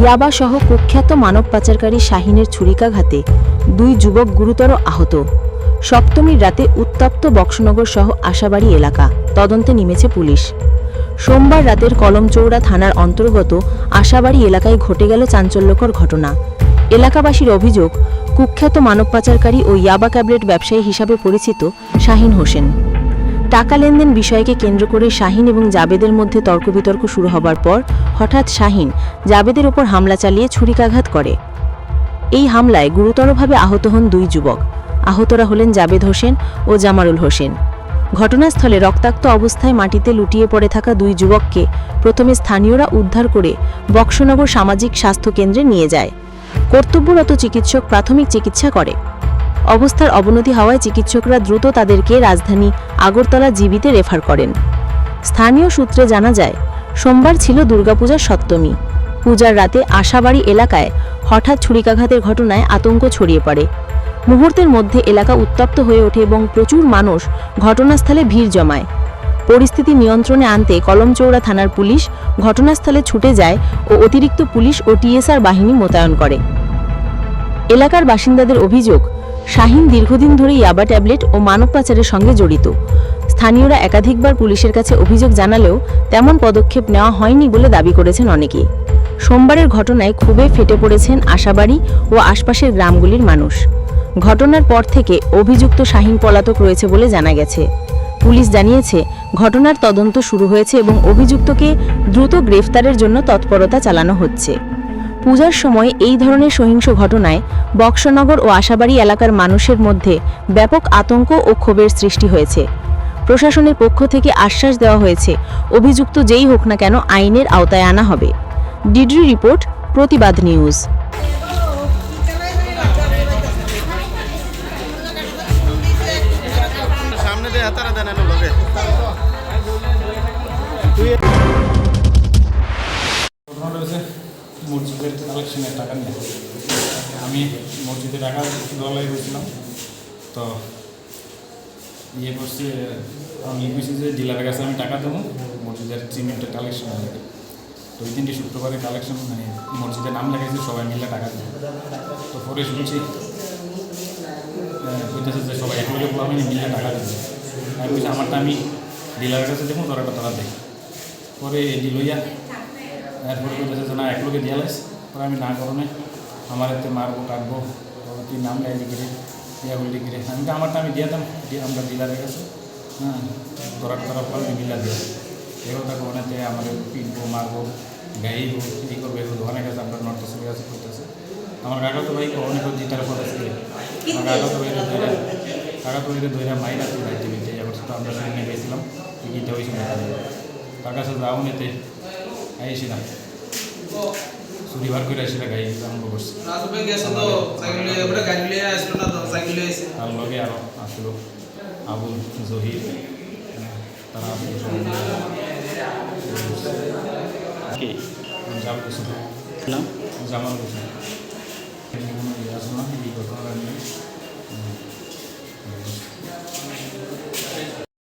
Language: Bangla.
ইয়াবা সহ কুখ্যাত মানব পাচারকারী শাহিনের ছুরিকাঘাতে দুই যুবক গুরুতর আহত। সপ্তমীর রাতে উত্তপ্ত বক্সনগর সহ আশাবাড়ি এলাকা। তদন্তে নেমেছে পুলিশ। সোমবার রাতের কলমচৌড়া থানার অন্তর্গত আশাবাড়ি এলাকায় ঘটে গেল চাঞ্চল্যকর ঘটনা। এলাকাবাসীর অভিযোগ, কুখ্যাত মানব পাচারকারী ও ইয়াবা ক্যাবলেট ব্যবসায়ী হিসাবে পরিচিত শাহিন হোসেন। টাকা লেনদেন বিষয়কে কেন্দ্র করে শাহিন এবং জাবেদের মধ্যে তর্ক বিতর্ক শুরু হবার পর হঠাৎ শাহিন জাবেদের ওপর হামলা চালিয়ে ছুরিকাঘাত করে। এই হামলায় গুরুতরভাবে আহত হন দুই যুবক। আহতরা হলেন জাবেদ হোসেন ও জামারুল হোসেন। ঘটনাস্থলে রক্তাক্ত অবস্থায় মাটিতে লুটিয়ে পড়ে থাকা দুই যুবককে প্রথমে স্থানীয়রা উদ্ধার করে বক্সনগর সামাজিক স্বাস্থ্য কেন্দ্রে নিয়ে যায়। কর্তব্যরত চিকিৎসক প্রাথমিক চিকিৎসা করে। অবস্থার অবনতি হওয়ায় চিকিৎসকরা দ্রুত তাদেরকে রাজধানী আগরতলা জীবিতে রেফার করেন। স্থানীয় সূত্রে জানা যায়, সোমবার ছিল দুর্গাপূজার সপ্তমী। পূজার রাতে আশাবাড়ি এলাকায় হঠাৎ ছুরিকাঘাতের ঘটনায় আতঙ্ক ছড়িয়ে পড়ে। মুহূর্তের মধ্যে এলাকা উত্তপ্ত হয়ে ওঠে এবং প্রচুর মানুষ ঘটনাস্থলে ভিড় জমায়। পরিস্থিতি নিয়ন্ত্রণে আনতে কলমচৌড়া থানার পুলিশ ঘটনাস্থলে ছুটে যায় ও অতিরিক্ত পুলিশ ও টিএসআর বাহিনী মোতায়েন করে। এলাকার বাসিন্দাদের অভিযোগ শাহিন দীর্ঘদিন ধরে ইয়াবা ট্যাবলেট ও মানব পাচারের সঙ্গে জড়িত। স্থানীয়রা একাধিকবার পুলিশের কাছে অভিযোগ জানালেও তেমন পদক্ষেপ নেওয়া হয়নি বলে দাবি করেছেন অনেকে। সোমবারের ঘটনায় খুবই ফেটে পড়েছেন আশাবাড়ি ও আশপাশের গ্রামগুলির মানুষ। ঘটনার পর থেকে অভিযুক্ত শাহিন পলাতক রয়েছে বলে জানা গেছে। পুলিশ জানিয়েছে, ঘটনার তদন্ত শুরু হয়েছে এবং অভিযুক্তকে দ্রুত গ্রেফতারের জন্য তৎপরতা চালানো হচ্ছে। পূজার সময় এই ধরনের সহিংস ঘটনায় বক্সনগর ও আশাবাড়ি এলাকার মানুষের মধ্যে ব্যাপক আতঙ্ক ও ক্ষোভের সৃষ্টি হয়েছে। প্রশাসনের পক্ষ থেকে আশ্বাস দেওয়া হয়েছে অভিযুক্ত যেই হোক না কেন আইনের আওতায় আনা হবে। ডিডি রিপোর্ট প্রতিবাদ নিউজ। সামনে মসজিদের কালেকশনের টাকা নিয়ে। আমি মসজিদে টাকা দলাই গেছিলাম তো ইয়ে করছি আমি বুঝছি যে ডিলারের কাছে আমি টাকা দেবো, মসজিদের সিমেন্টের কালেকশন হবে তো ওই দিনটি শুক্রবারে কালেকশন মানে মসজিদের নাম লেগেছে সবাই মিলে টাকা দেবো। তো পরে শুনছি বুঝতেছে যে সবাই এক লোকে আমি মিলে টাকা দেবো। আমি বলছি আমারটা আমি ডিলারের কাছে দেবো, তোরা তারা দেখ পরে এডি লইয়া যে না এক লোকে দিয়ে লাইস পরে আমি না করনে আমার এতে মারবো, কাটবো তবে তুই নাম নেয় গিরে ইয়া বললি গিরে আমি তো আমারটা আমি দিয়ে দিয়ে আমরা ডিলারের কাছে হ্যাঁ তোরা তোরা পরে মিলা দিয়ে এবার তাকে অনেকে আমাদের পিটবো, মারবো গাইবো এই করব, এগুলো দোকানের কাছে আপনার নর্থ কাছে করতেছে। আমার কাকা তো ভাই অনেক জিতার পর আছে। আমার কাকা তো ভাই ধরে, কাকা তো ধরে মাইরা তুই বিতে এবার তো আমরা সেখানে গেছিলাম টিকিটটা ওই সময় তার কাছে যাও নিতে আইসিলাম শনিবার করে আসলে গাই আরম্ভ করছি রাজুবে গেছে তো সাইকেল লিয়ে এবারে গাড়ি লিয়ে আসলো না তো সাইকেল এসে তার লগে আরও আসলো আবুল জহির। তারা কি? জামাল হোসেন। নাম? জামাল হোসেন। কোনো ইয়ে আসলো না এই ঘটনাটা নিয়ে।